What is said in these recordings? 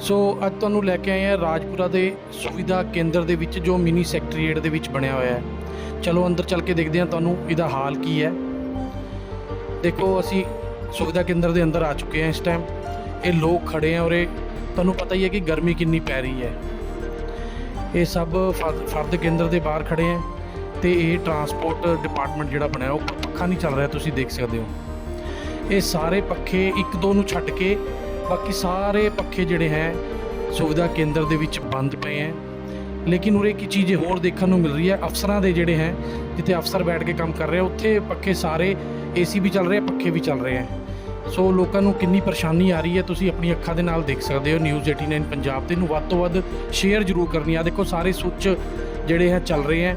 ਸੋ ਅੱਜ ਤੁਹਾਨੂੰ ਲੈ ਕੇ ਆਏ ਹਾਂ ਰਾਜਪੁਰਾ ਦੇ ਸੁਵਿਧਾ ਕੇਂਦਰ ਦੇ ਵਿੱਚ ਜੋ ਮਿਨੀ ਸੈਕਟਰੀਏਟ ਦੇ ਵਿੱਚ ਬਣਿਆ ਹੋਇਆ ਹੈ। ਚਲੋ ਅੰਦਰ ਚੱਲ ਕੇ ਦੇਖਦੇ ਹਾਂ ਤੁਹਾਨੂੰ ਇਹਦਾ ਹਾਲ ਕੀ ਹੈ। ਦੇਖੋ, ਅਸੀਂ ਸੁਵਿਧਾ ਕੇਂਦਰ ਦੇ ਅੰਦਰ ਆ ਚੁੱਕੇ ਹਾਂ ਇਸ ਟਾਈਮ ਇਹ ਲੋਕ ਖੜੇ ਆ ਇਹ ਤੁਹਾਨੂੰ ਪਤਾ ਹੀ ਹੈ ਕਿ ਗਰਮੀ ਕਿੰਨੀ ਪੈ ਰਹੀ ਹੈ। ਇਹ ਸਭ ਫਰਦ ਫਰਦ ਕੇਂਦਰ ਦੇ ਬਾਹਰ ਖੜੇ ਆ ਤੇ ਇਹ ਟਰਾਂਸਪੋਰਟ ਡਿਪਾਰਟਮੈਂਟ ਜਿਹੜਾ ਬਣਿਆ, ਉਹ ਪੱਖਾ ਨਹੀਂ ਚੱਲ ਰਿਹਾ, ਤੁਸੀਂ ਦੇਖ ਸਕਦੇ ਹੋ। ਇਹ ਸਾਰੇ ਪੱਖੇ ਇੱਕ ਦੋ ਨੂੰ ਛੱਡ ਕੇ ਬਾਕੀ ਸਾਰੇ ਪੱਖੇ ਜਿਹੜੇ ਹੈ, ਸੁਵਿਧਾ ਕੇਂਦਰ ਦੇ ਵਿੱਚ ਬੰਦ ਪਏ ਹੈ। ਲੇਕਿਨ ਉਰੇ ਇੱਕ ਚੀਜ਼ ਹੋਰ ਦੇਖਣ ਨੂੰ ਮਿਲ ਰਹੀ ਹੈ, ਅਫਸਰਾਂ ਦੇ ਜਿਹੜੇ ਹੈ, ਜਿੱਥੇ ਅਫਸਰ ਬੈਠ ਕੇ ਕੰਮ ਕਰ ਰਹੇ ਉੱਥੇ ਪੱਖੇ ਸਾਰੇ ਏਸੀ ਵੀ ਚੱਲ ਰਹੇ ਆ ਪੱਖੇ ਵੀ ਚੱਲ ਰਹੇ ਹੈ। ਸੋ ਲੋਕਾਂ ਨੂੰ ਕਿੰਨੀ ਪਰੇਸ਼ਾਨੀ ਆ ਰਹੀ ਹੈ, ਤੁਸੀਂ ਆਪਣੀ ਅੱਖਾਂ ਦੇ ਨਾਲ ਦੇਖ ਸਕਦੇ ਹੋ ਨਿਊਜ਼ 89 ਪੰਜਾਬ ਤੇ। ਇਹਨੂੰ ਵੱਧ ਤੋਂ ਵੱਧ ਸ਼ੇਅਰ ਜ਼ਰੂਰ ਕਰਨੀ ਆ ਦੇਖੋ, ਸਾਰੇ ਸੁੱਚ ਜਿਹੜੇ ਹੈ, ਚੱਲ ਰਹੇ ਹੈ,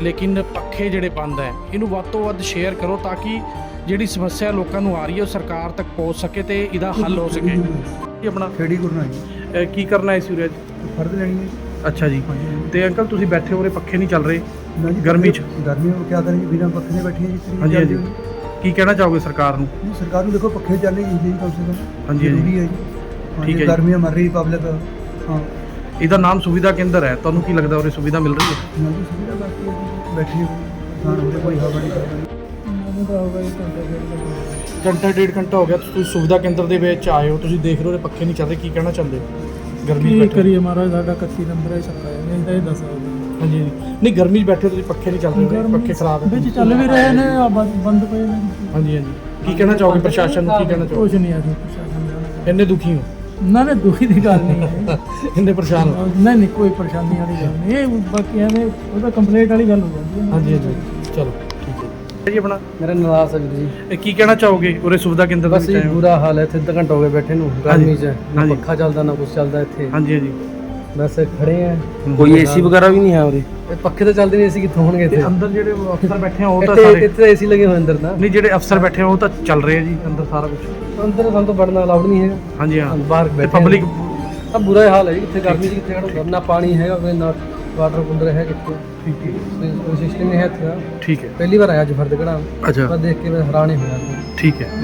ਲੇਕਿਨ ਪੱਖੇ ਜਿਹੜੇ ਬੰਦ ਹੈ, ਇਹਨੂੰ ਵੱਧ ਤੋਂ ਵੱਧ ਸ਼ੇਅਰ ਕਰੋ ਤਾਂ ਕਿ ਜਿਹੜੀ ਸਮੱਸਿਆ ਲੋਕਾਂ ਨੂੰ ਆ ਰਹੀ ਹੈ ਉਹ ਸਰਕਾਰ ਤੱਕ ਪਹੁੰਚ ਸਕੇ ਤੇ ਇਹਦਾ ਹੱਲ ਹੋ ਸਕੇ। ਇਹ ਆਪਣਾ ਖੇੜੀ ਗੁਰਨਾ ਜੀ। ਅਹ ਕੀ ਕਰਨਾ ਹੈ ਸੂਰਜ? ਫਰਦ ਲੈਣੀ ਹੈ। ਅੱਛਾ ਜੀ। ਤੇ ਅੰਕਲ ਤੁਸੀਂ ਬੈਠੇ ਹੋ ਰੇ ਪੱਖੇ ਨਹੀਂ ਚੱਲ ਰਹੇ ਨਾ ਜੀ, ਗਰਮੀ 'ਚ? ਗਰਮੀ ਨੂੰ ਕਿਆ ਕरेंगे ਬਿਨਾਂ ਪੱਖੇ ਦੇ ਬੈਠੇ ਜੀ ਹਾਂਜੀ ਹਾਂਜੀ। ਚੱਲਦੀ ਕੀ ਕਹਿਣਾ ਚਾਹੋਗੇ ਸਰਕਾਰ ਨੂੰ? ਨਹੀਂ, ਸਰਕਾਰ ਨੂੰ ਦੇਖੋ ਪੱਖੇ ਚੱਲਣੇ ਚਾਹੀਦੇ ਜੀ ਕਮ ਸੇ ਕਮ। ਹਾਂਜੀ, ਹਾਂਜੀ। ਜ਼ਰੂਰੀ ਹੈ ਜੀ। ਠੀਕ ਹੈ ਜੀ। ਗਰਮੀਆਂ ਮਰ ਰਹੀ ਪਬਲਿਕ। ਹਾਂ। ਇਹਦਾ ਨਾਮ ਸੁਵਿਧਾ ਕੇਂਦਰ ਹੈ। ਤੁਹਾਨੂੰ ਕੀ ਲੱਗਦਾ ਉਰੇ ਸੁਵਿਧਾ ਮਿਲ ਰਹੀ ਹੈ? ਨਾ ਜੀ ਸੁਵਿਧਾ ਬਾਕੀ ਹੈ ਜੀ, ਬੈਠੇ ਹਾਂ। ਉਹਦੇ ਕੋਈ ਹਵਾ ਨਹੀਂ ਜੀ ਘੰਟਾ ਘੰਟਾ ਡੇਢ ਘੰਟਾ ਹੋ ਗਿਆ ਤੁਸੀਂ ਸੁਵਿਧਾ ਕੇਂਦਰ ਦੇ ਵਿੱਚ ਆਏ ਹੋ ਤੁਸੀਂ ਦੇਖ ਰਹੇ ਹੋ ਪੱਖੇ ਨਹੀਂ ਚੱਲ ਰਹੇ ਕੀ ਕਹਿਣਾ ਚਾਹੁੰਦੇ ਹੋ? ਗਰਮੀ 'ਚ ਕੀ ਬੈਠੇ ਕਰੀਏ ਮਹਾਰਾਜ ਸਾਡਾ 31 ਨੰਬਰ ਹੈ ਹੈ ਨਹੀਂ ਤਾਂ ਇਹ ਦੱਸ ਹਾਂਜੀ ਹਾਂਜੀ। ਨਹੀਂ ਗਰਮੀ 'ਚ ਬੈਠੇ ਹੋ ਤੁਸੀਂ ਪੱਖੇ ਨਹੀਂ ਚੱਲ ਰਹੇ ਪੱਖੇ ਖਰਾਬ ਹੈ। ਵਿੱਚ ਚੱਲ ਵੀ ਰਹੇ ਨੇ ਆ ਬੰਦ ਬੰਦ ਪਏ ਨੇ। ਹਾਂਜੀ ਹਾਂਜੀ। ਕੀ ਕਹਿਣਾ ਚਾਹੋਗੇ ਪ੍ਰਸ਼ਾਸਨ ਨੂੰ ਕੀ ਕਹਿਣਾ ਚਾਹੋਗੇ? ਕੁਝ ਨਹੀਂ ਅਸੀਂ ਪ੍ਰਸ਼ਾਸਨ ਇੰਨੇ ਦੁਖੀ ਹੋ? ਨਾ ਨਾ ਦੁਖੀ ਦੀ ਗੱਲ ਨਹੀਂ ਹੈ। ਇੰਨੇ ਪਰੇਸ਼ਾਨ ਹੋ? ਨਹੀਂ ਨਹੀਂ ਕੋਈ ਪਰੇਸ਼ਾਨੀ ਵਾਲੀ ਗੱਲ ਨਹੀਂ। ਇਹ ਬਾਕੀ ਐਵੇਂ ਉਹਦਾ ਕੰਪਲੇਂਟ ਵਾਲੀ ਗੱਲ ਹੋ ਜਾਂਦੀ ਹੈ। ਹਾਂਜੀ ਹਾਂਜੀ। ਚਲੋ। ਜੀ ਆਪਣਾ? ਮੇਰਾ ਨਵਾਜ਼ ਸਾਹਿਬ ਜੀ। ਇਹ ਕੀ ਕਹਿਣਾ ਚਾਹੋਗੇ? ਉਰੇ ਸੁਵਿਧਾ ਕੇਂਦਰ ਦੇ ਬਸ ਵਿੱਚ ਇਹ ਆਏ ਹੋ। ਬੁਰਾ ਹਾਲ ਹੈ ਇੱਥੇ ਅੱਧਾ ਘੰਟਾ ਹੋ ਗਿਆ ਬੈਠੇ ਨੂੰ ਗਰਮੀ 'ਚ ਨਾ ਹਾਂਜੀ। ਪੱਖਾ ਚੱਲਦਾ ਨਾ ਕੁਝ ਚੱਲਦਾ ਇੱਥੇ। ਹਾਂਜੀ ਹਾਂਜੀ। ਬਸ ਖੜੇ ਆ। ਕੋਈ ਏਸੀ ਵਗੈਰਾ ਵੀ ਨਹੀਂ ਹੈ ਉਰੇ? ਇਹ ਪੱਖੇ ਤਾਂ ਚੱਲਦੇ ਨਹੀਂ ਏਸੀ ਕਿੱਥੋਂ ਹੋਣਗੇ ਇੱਥੇ? ਤੇ ਅੰਦਰ ਜਿਹੜੇ ਅਫਸਰ ਬੈਠੇ ਆ ਉਹ ਤਾਂ ਇੱਥੇ ਸਾਰੇ ਇੱਥੇ ਏਸੀ ਲੱਗੇ ਹੋਏ ਅੰਦਰ ਤਾਂ। ਨਹੀਂ ਜਿਹੜੇ ਅਫਸਰ ਬੈਠੇ ਆ ਉਹ ਤਾਂ ਚੱਲ ਰਹੇ ਆ ਜੀ ਅੰਦਰ ਸਾਰਾ ਕੁਝ ਅੰਦਰ ਸਾਨੂੰ ਤਾਂ ਵੜਨਾ ਅਲਾਉਡ ਨਹੀਂ ਹੈਗਾ। ਹਾਂਜੀ ਹਾਂ। ਬਾਹਰ ਤੇ ਬੈਠੇ ਪਬਲਿਕ ਤਾਂ ਬੁਰਾ ਹਾਲ ਹੈ ਜੀ ਕਿੱਥੇ ਗਰਮੀ 'ਚ ਕਿੱਥੇ ਖੜੋ ਨਾ ਪਾਣੀ ਹੈਗਾ ਕੋਈ ਨਾ ਵਾਟਰ ਕੂਲਰ ਹੈ ਕਿੱਥੇ? ਠੀਕ ਹੈ। ਕੋਈ- ਸਿਸਟਮ ਨਹੀਂ ਹੈ ਇੱਥੇ ਦਾ। ਠੀਕ ਹੈ। ਪਹਿਲੀ ਵਾਰ ਆਇਆ ਅੱਜ ਫਰਦ ਕਢਾਉਣ ਅੱਛਾ। ਪਰ ਦੇਖ ਕੇ ਮੈਂ ਹੈਰਾਨ ਹੀ ਹੋਇਆ। ਠੀਕ ਹੈ।